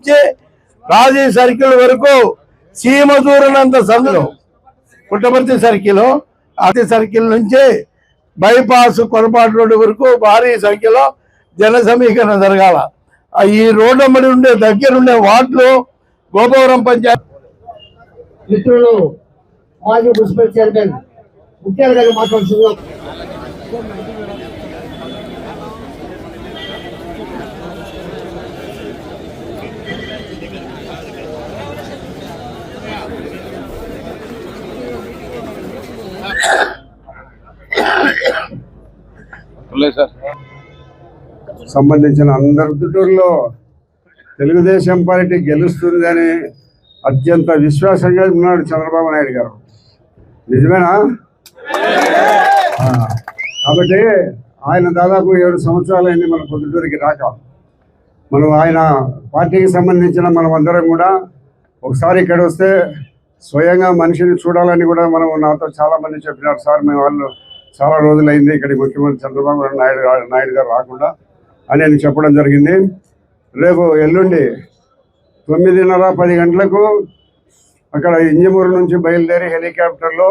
నుంచి రాజీ సర్కిల్ వరకు సీమ దూరనంత సందులో పుట్టపర్తి సర్కిల్ అతి సర్కిల్ నుంచి బైపాస్ కొనపాటు రోడ్డు వరకు భారీ సంఖ్యలో జన సమీకరణ జరగాల. ఈ రోడ్డు అమ్మడి ఉండే దగ్గరుండే వార్డులు గోపవరం పంచాయతీ మిత్రులు మాజీ మున్సిపల్ చైర్మన్ ముఖ్యాల లేదు సార్. సంబంధించిన అందరి దుటూరులో తెలుగుదేశం పార్టీ గెలుస్తుందని అత్యంత విశ్వాసంగా ఉన్నాడు చంద్రబాబు నాయుడు గారు. నిజమేనా? కాబట్టి ఆయన దాదాపు ఏడు సంవత్సరాలైంది మన పొద్దుటూరికి రాక. మనం ఆయన పార్టీకి సంబంధించిన మనం అందరం కూడా ఒకసారి ఇక్కడ వస్తే స్వయంగా మనిషిని చూడాలని కూడా మనం నాతో చాలా మంది చెప్పినారు. సార్ మేము వాళ్ళు చాలా రోజులైంది ఇక్కడికి ముఖ్యమంత్రి చంద్రబాబు నాయుడు నాయుడు గారు రాకుండా అని నేను చెప్పడం జరిగింది. రేపు ఎల్లుండి తొమ్మిదిన్నర పది గంటలకు అక్కడ ఇంజమూరు నుంచి బయలుదేరి హెలికాప్టర్లో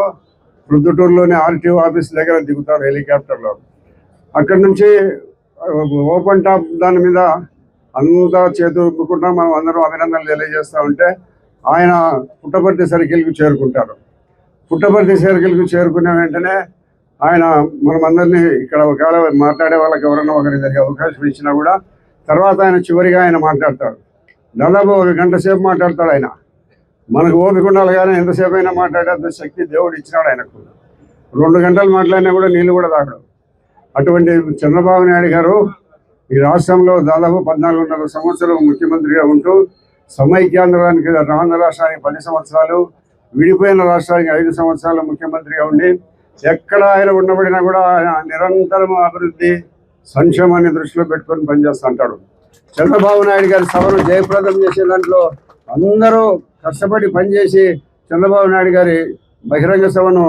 ప్రొద్దుటూరులోని ఆర్టీఓ ఆఫీస్ దగ్గర దిగుతారు హెలికాప్టర్లో. అక్కడి నుంచి ఓపెన్ టాప్ దాని మీద అంతా చేతుకుంటా మనం అందరం అభినందనలు తెలియజేస్తూ ఉంటే ఆయన పుట్టపర్తి సర్కిల్కి చేరుకుంటారు. పుట్టపర్తి సర్కిల్కి చేరుకున్న వెంటనే ఆయన మనమందరినీ ఇక్కడ ఒకవేళ మాట్లాడే వాళ్ళకి ఎవరన్నా ఒకరి జరిగే అవకాశం ఇచ్చినా కూడా తర్వాత ఆయన చివరిగా ఆయన మాట్లాడతాడు. దాదాపు ఒక గంట సేపు మాట్లాడతాడు ఆయన. మనకు ఓపిక ఉండాలి కానీ ఎంతసేపు అయినా మాట్లాడేంత శక్తి దేవుడు ఇచ్చినాడు ఆయనకు. రెండు గంటలు మాట్లాడినా కూడా నీళ్ళు కూడా తాగడు. అటువంటి చంద్రబాబు నాయుడు గారు ఈ రాష్ట్రంలో దాదాపు పద్నాలుగున్నర సంవత్సరం ముఖ్యమంత్రిగా ఉంటూ సమైక్యాంధ్రానికి ఆంధ్ర రాష్ట్రానికి పది సంవత్సరాలు విడిపోయిన రాష్ట్రానికి ఐదు సంవత్సరాలు ముఖ్యమంత్రిగా ఉండి ఎక్కడ ఆయన ఉండబడినా కూడా ఆయన నిరంతరం అభివృద్ధి సంక్షేమాన్ని దృష్టిలో పెట్టుకొని పనిచేస్తుంటాడు చంద్రబాబు నాయుడు గారి సభను జయప్రదం చేసే దాంట్లో అందరూ కష్టపడి పనిచేసి చంద్రబాబు నాయుడు గారి బహిరంగ సభను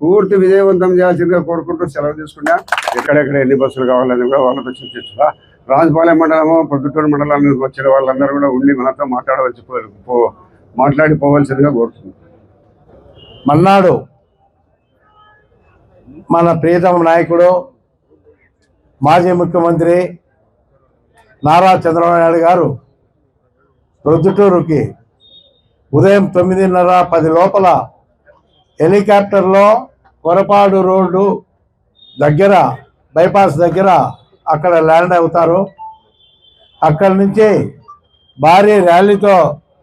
పూర్తి విజయవంతం చేయాల్సిందిగా కోరుకుంటూ సెలవు తీసుకున్నా. ఎక్కడెక్కడ ఎన్ని బస్సులు కావాలని కూడా వాళ్ళతో చర్చించా రాజపాలెం మండలము పొద్దుటూరు మండలం నుంచి వచ్చిన వాళ్ళందరూ కూడా ఉండి మనతో మాట్లాడవలసి పో- మాట్లాడి పోవాల్సిందిగా కోరుతున్నాం. మన్నాడు మన ప్రియతమ నాయకుడు మాజీ ముఖ్యమంత్రి నారా చంద్రబాబు నాయుడు గారు ప్రొద్దుటూరుకి ఉదయం తొమ్మిదిన్నర పది లోపల హెలికాప్టర్లో కొరపాడు రోడ్డు దగ్గర బైపాస్ దగ్గర అక్కడ ల్యాండ్ అవుతారు. అక్కడి నుంచి భారీ ర్యాలీతో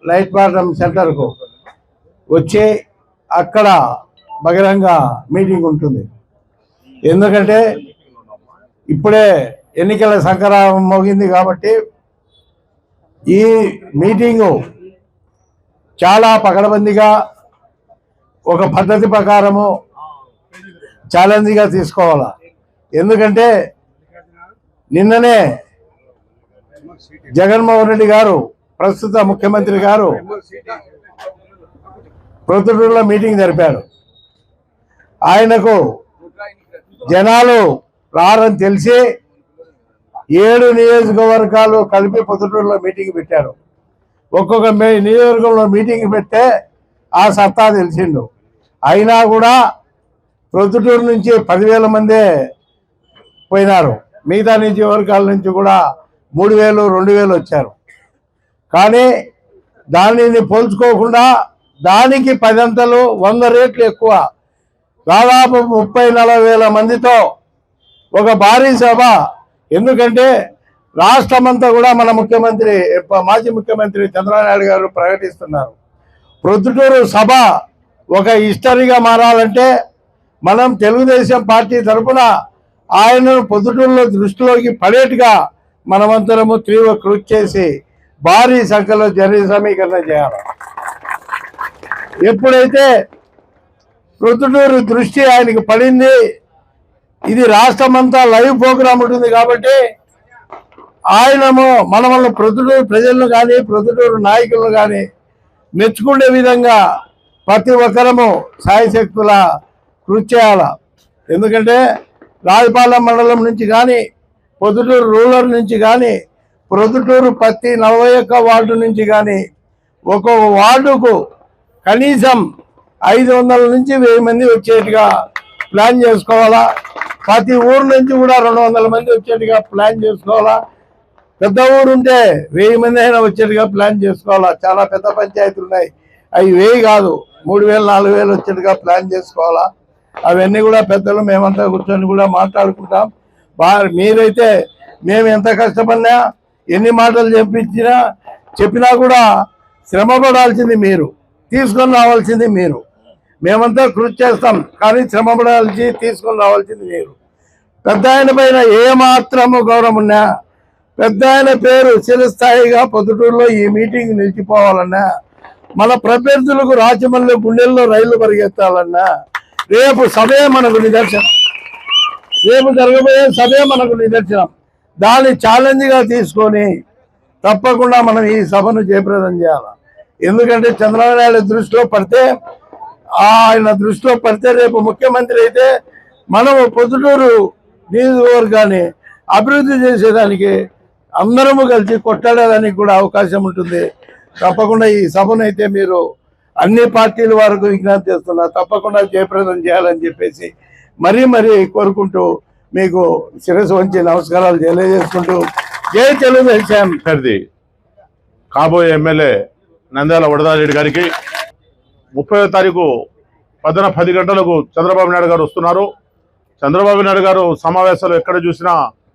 లైట్ బాటం సెంటర్కు వచ్చి అక్కడ బహిరంగ మీటింగ్ ఉంటుంది. ఎందుకంటే ఇప్పుడే ఎన్నికల సంక్రమం మోగింది కాబట్టి ఈ మీటింగు చాలా పకడబందిగా ఒక పద్ధతి ప్రకారము ఛాలెంజ్గా తీసుకోవాలా. ఎందుకంటే నిన్ననే జగన్మోహన్ రెడ్డి గారు ప్రస్తుత ముఖ్యమంత్రి గారు ప్రొద్దుటూరులో మీటింగ్ జరిపారు. ఆయనకు జనాలు రారని తెలిసి ఏడు నియోజకవర్గాలు కలిపి పొద్దుటూరులో మీటింగ్ పెట్టారు. ఒక్కొక్క మే- నియోజకవర్గంలో మీటింగ్ పెడితే ఆ సత్తా తెలిసిండు. అయినా కూడా ప్రొద్దుటూరు నుంచి పదివేల మందే పోయినారు. మిగతా నియోజకవర్గాల నుంచి కూడా మూడు వేలు రెండు వేలు వచ్చారు. కానీ దానిని పోల్చుకోకుండా దానికి పదంతలు వంద రేట్లు ఎక్కువ దాదాపు ముప్పై నలభై వేల మందితో ఒక భారీ సభ. ఎందుకంటే రాష్ట్రమంతా కూడా మన ముఖ్యమంత్రి మాజీ ముఖ్యమంత్రి చంద్రబాబు గారు ప్రకటిస్తున్నారు. ప్రొద్దుటూరు సభ ఒక హిస్టరీగా మారాలంటే మనం తెలుగుదేశం పార్టీ తరఫున ఆయనను పొద్దుటూరులో దృష్టిలోకి పడేట్టుగా మనమంతరము తీవ్ర కృషి చేసి భారీ సంఖ్యలో జన సమీకరణ చేయాలి. ఎప్పుడైతే ప్రొద్దుటూరు దృష్టి ఆయనకి పడింది. ఇది రాష్ట్రమంతా లైవ్ ప్రోగ్రాం ఉంటుంది కాబట్టి ఆయనము మన వల్ల ప్రొద్దుటూరు ప్రజలను కానీ ప్రొద్దుటూరు నాయకులను కానీ మెచ్చుకునే విధంగా ప్రతి ఒక్కరము సాయశక్తుల కృషి చేయాల. ఎందుకంటే రాజపాలెం మండలం నుంచి కానీ పొద్దుటూరు రూరల్ నుంచి కానీ ప్రొద్దుటూరు ప్రతి నలభై ఒక్క వార్డు నుంచి కానీ ఒక్కొక్క వార్డుకు కనీసం ఐదు వందల నుంచి వెయ్యి మంది వచ్చేట్టుగా ప్లాన్ చేసుకోవాలా? ప్రతి ఊరు నుంచి కూడా రెండు వందల మంది వచ్చేట్టుగా ప్లాన్ చేసుకోవాలా? పెద్ద ఊరు ఉంటే వెయ్యి మంది అయినా వచ్చేట్టుగా ప్లాన్ చేసుకోవాలా? చాలా పెద్ద పంచాయతీలు ఉన్నాయి. అవి వెయ్యి కాదు మూడు వేలు నాలుగు వేలు వచ్చేట్టుగా ప్లాన్ చేసుకోవాలా? అవన్నీ కూడా పెద్దలు మేమంతా కూర్చొని కూడా మాట్లాడుకుంటాం. బా మీరైతే మేము ఎంత కష్టపడినా ఎన్ని మాటలు చెప్పించినా చెప్పినా కూడా శ్రమ పడాల్సింది మీరు. తీసుకొని రావాల్సింది మీరు. మేమంతా కృషి చేస్తాం కానీ శ్రమ పడాల్సి రావాల్సింది మీరు. పెద్ద ఆయన పైన ఏ గౌరవం ఉన్నా పెద్ద ఆయన పేరు చిరస్థాయిగా పొద్దుటూరులో ఈ మీటింగ్ నిలిచిపోవాలన్నా మన ప్రత్యర్థులకు రాజమండ్రి గుండెల్లో రైళ్ళు పరిగెత్తాలన్నా రేపు సభే మనకు నిదర్శనం. రేపు జరగబోయే సభే మనకు నిదర్శనం. దాన్ని ఛాలెంజ్గా తీసుకొని తప్పకుండా మనం ఈ సభను జయప్రదం చేయాలి. ఎందుకంటే చంద్రబాబు నాయుడు దృష్టిలో పడితే ఆయన దృష్టిలో పడితే రేపు ముఖ్యమంత్రి అయితే మనం పొద్దుటూరు నియోజకవర్గాన్ని అభివృద్ధి చేసేదానికి అందరము కలిసి కొట్టాడడానికి కూడా అవకాశం ఉంటుంది. తప్పకుండా ఈ సభనైతే మీరు అన్ని పార్టీల వరకు విజ్ఞప్తి చేస్తున్నా తప్పకుండా జయప్రదం చేయాలని చెప్పేసి మరీ మరీ కోరుకుంటూ మీకు శిరస్సు వంచి నమస్కారాలు తెలియజేసుకుంటూ జై తెలుగుదేశం. అభ్యర్థి కాబోయే ఎమ్మెల్యే నంద్యాల వడదారెడ్డి గారికి ముప్పై తారీఖు పదన పది గంటలకు చంద్రబాబు నాయుడు గారు వస్తున్నారు. చంద్రబాబు నాయుడు గారు సమావేశాలు ఎక్కడ చూసినా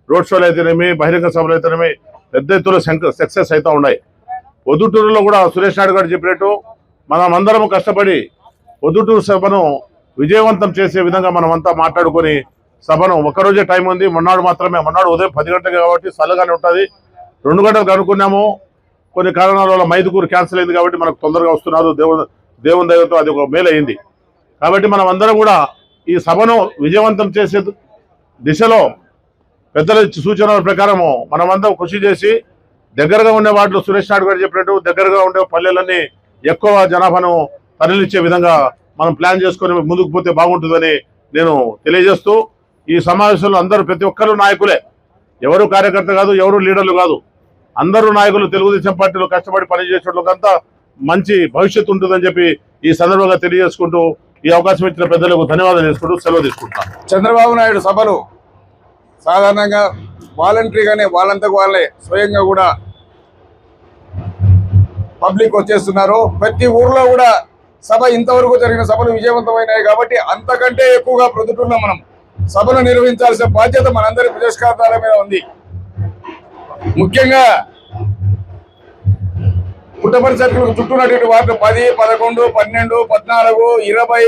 రోడ్ షోలు అయితేనేమి బహిరంగ సభలు అయితేనేమి పెద్ద ఎత్తున సక్సెస్ అయితే ఉన్నాయి. పొద్దుటూరులో కూడా సురేష్ నాయుడు గారు చెప్పినట్టు మనం అందరం కష్టపడి పొద్దుటూరు సభను విజయవంతం చేసే విధంగా మనం అంతా మాట్లాడుకొని సభను ఒకరోజే టైం ఉంది. మొన్నాడు మాత్రమే మొన్నాడు ఉదయం పది గంటలకు కాబట్టి చల్లగానే ఉంటుంది. రెండు గంటలకు అనుకున్నాము. కొన్ని కారణాల వల్ల మైదుకూరు క్యాన్సిల్ అయింది కాబట్టి మనకు తొందరగా వస్తున్నారు. దేవుడు దేవుని దయతో అది ఒక మేలైంది. కాబట్టి మనం అందరం కూడా ఈ సభను విజయవంతం చేసే దిశలో పెద్దల సూచనల ప్రకారము మనమందరం కృషి చేసి దగ్గరగా ఉండే వాటిలో సురేష్ నాయుడు గారు చెప్పినట్టు దగ్గరగా ఉండే పల్లెలన్నీ ఎక్కువ జనాభాను తరలిచ్చే విధంగా మనం ప్లాన్ చేసుకొని ముందుకు పోతే బాగుంటుందని నేను తెలియజేస్తూ ఈ సమావేశంలో అందరూ ప్రతి ఒక్కరు నాయకులే. ఎవరు కార్యకర్త కాదు ఎవరు లీడర్లు కాదు. అందరూ నాయకులు తెలుగుదేశం పార్టీలో కష్టపడి పనిచేసేటంతా మంచి భవిష్యత్తు ఉంటుందని చెప్పి ఈ సందర్భంగా తెలియజేసుకుంటూ ఈ అవకాశం ఇచ్చిన పెద్దలకు ధన్యవాదాలు చేసుకుంటూ సెలవు తీసుకుంటాను చంద్రబాబు నాయుడు సభలు సాధారణంగా వాలంటరీగానే వాళ్ళంతకు వాళ్ళే స్వయంగా కూడా పబ్లిక్ వచ్చేస్తున్నారు. ప్రతి ఊర్లో కూడా సభ ఇంతవరకు జరిగిన సభలు విజయవంతమైనాయి కాబట్టి అంతకంటే ఎక్కువగా ప్రొద్దుటున్నాం మనం సభను నిర్వహించాల్సిన బాధ్యత మనందరి పురస్కారాల మీద ఉంది. ముఖ్యంగా పుట్టపర్తి సర్కిల్ చుట్టూనటువంటి వార్డు పది పదకొండు పన్నెండు పద్నాలుగు ఇరవై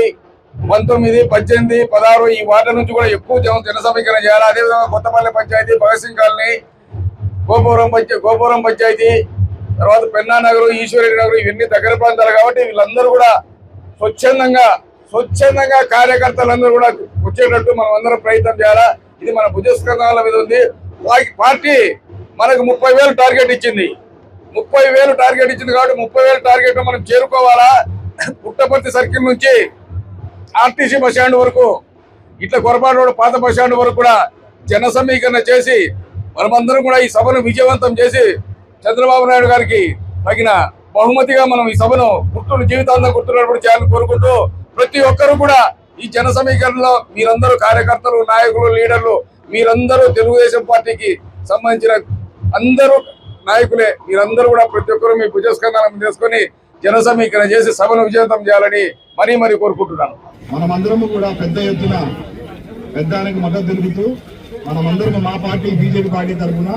పంతొమ్మిది పద్దెనిమిది పదహారు ఈ వార్డుల నుంచి కూడా ఎక్కువ జన జన సమీకరణ చేయాలి. అదేవిధంగా కొత్తపల్లి పంచాయతీ భగత్ సింగ్ కాలనీ గోపురం పంచాయతీ గోపురం పంచాయతీ తర్వాత పెన్నా నగర్ ఈశ్వరెడ్డి నగర్ ఇవన్నీ దగ్గర ప్రాంతాలు కాబట్టి వీళ్ళందరూ కూడా స్వచ్ఛందంగా స్వచ్ఛందంగా కార్యకర్తలందరూ కూడా వచ్చేటట్టు మనం అందరం ప్రయత్నం చేయాలా? ఇది మన భుజస్కంధాల మీద ఉంది. పార్టీ మనకు ముప్పై వేలు టార్గెట్ ఇచ్చింది. ముప్పై వేలు టార్గెట్ ఇచ్చింది కాబట్టి ముప్పై వేలు టార్గెట్ మనం చేరుకోవాలా? పుట్టపర్తి సర్కిల్ నుంచి ఆర్టీసీ బస్ స్టాండ్ వరకు ఇట్లా కొరపాటు రోడ్ పాత బస్ స్టాండ్ వరకు కూడా జన సమీకరణ చేసి మనమందరం కూడా ఈ సభను విజయవంతం చేసి చంద్రబాబు నాయుడు గారికి తగిన బహుమతిగా మనం ఈ సభను గుర్తులు జీవితాంతం గుర్తున్నప్పుడు చేయాలని కోరుకుంటూ ప్రతి ఒక్కరూ కూడా ఈ జన సమీకరణలో మీరందరూ కార్యకర్తలు నాయకులు లీడర్లు మీరందరూ తెలుగుదేశం పార్టీకి సంబంధించిన అందరూ నాయకులే మీరందరూ కూడా ప్రతి ఒక్కరూ మీ భుజస్కంధానం చేసుకొని జన సమీకరణ చేసి సభను విజయవంతం చేయాలని మరీ మరీ కోరుకుంటున్నాను. మనమందరము కూడా పెద్ద ఎత్తున పెద్దానికి మద్దతు తెలుపుతూ మనమందరము మా పార్టీ బీజేపీ పార్టీ తరఫున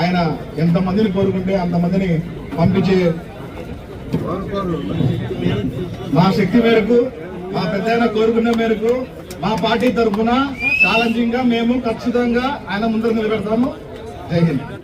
ఆయన ఎంతమందిని కోరుకుంటే అంతమందిని పంపించే మా శక్తి మేరకు మా పెద్ద కోరుకున్న మేరకు మా పార్టీ తరఫున ఛాలెంజింగ్గా మేము ఖచ్చితంగా ఆయన ముందర నిలబెడతాము. జై హింద్.